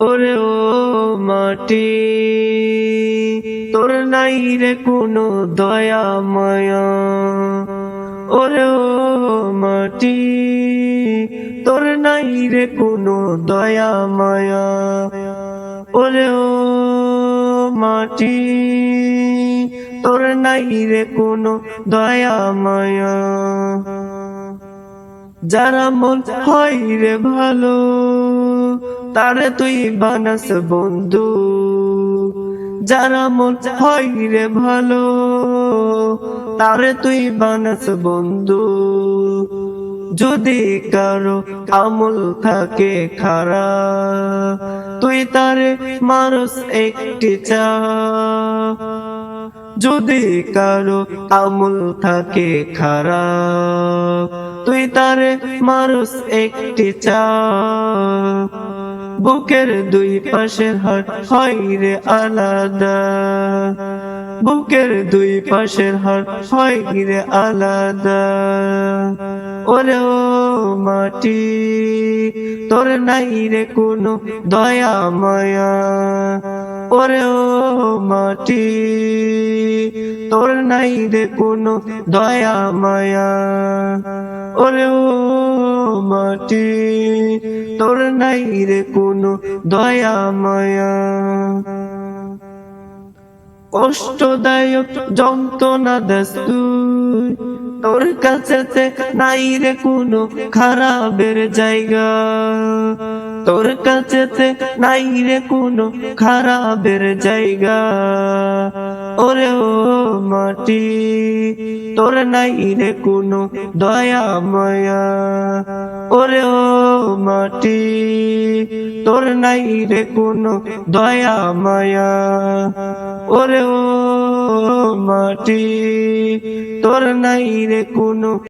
ওরে ও মাটি, তোর নাই রে কোনো দয়া মায়া ওরে ও মাটি, তোর নাই রে কোনো দয়া মায়া ওরে ও মাটি, তোর নাই রে কোনো দয়া মায়া যারা মন হয় রে ভালো তারে তুই বানাস বন্ধু। যারা মন হয় রে ভালো, তারে তুই বানাস বন্ধু। যদি কারও আমল থাকে খারা, তুই তারে মানুষ একটি চা। যদি কারও আমল থাকে খারাপ, তুই তারে মানুষ একটি চা বুকের দুই পাশের হাট হয় রে আলাদা। বুকের দুই পাশের হাট হয় রে আলাদা। ওরে ও মাটি, তোর নাই রে কোনো দয়া মায়া। ওরে ও মাটি। তোর নাই রে কোনো দয়া মায়া। ওরে ও মাটি, তোর নাই রে কোনো দয়া মায়া। কষ্টদায়ক যন্ত্রণা দেশ তোর কাছে নাই রে কোনো খারাপের জায়গা। তোর কাছে নাই রে কোনো খারাপের জায়গা। ওরে ও মাটি, তোর নাই রে কোনো দয়া মায়া। ওরে ও মাটি, তোর নাই রে কোনো দয়া মায়া। ওরে ও মাটি, তোর নাই রে কোনো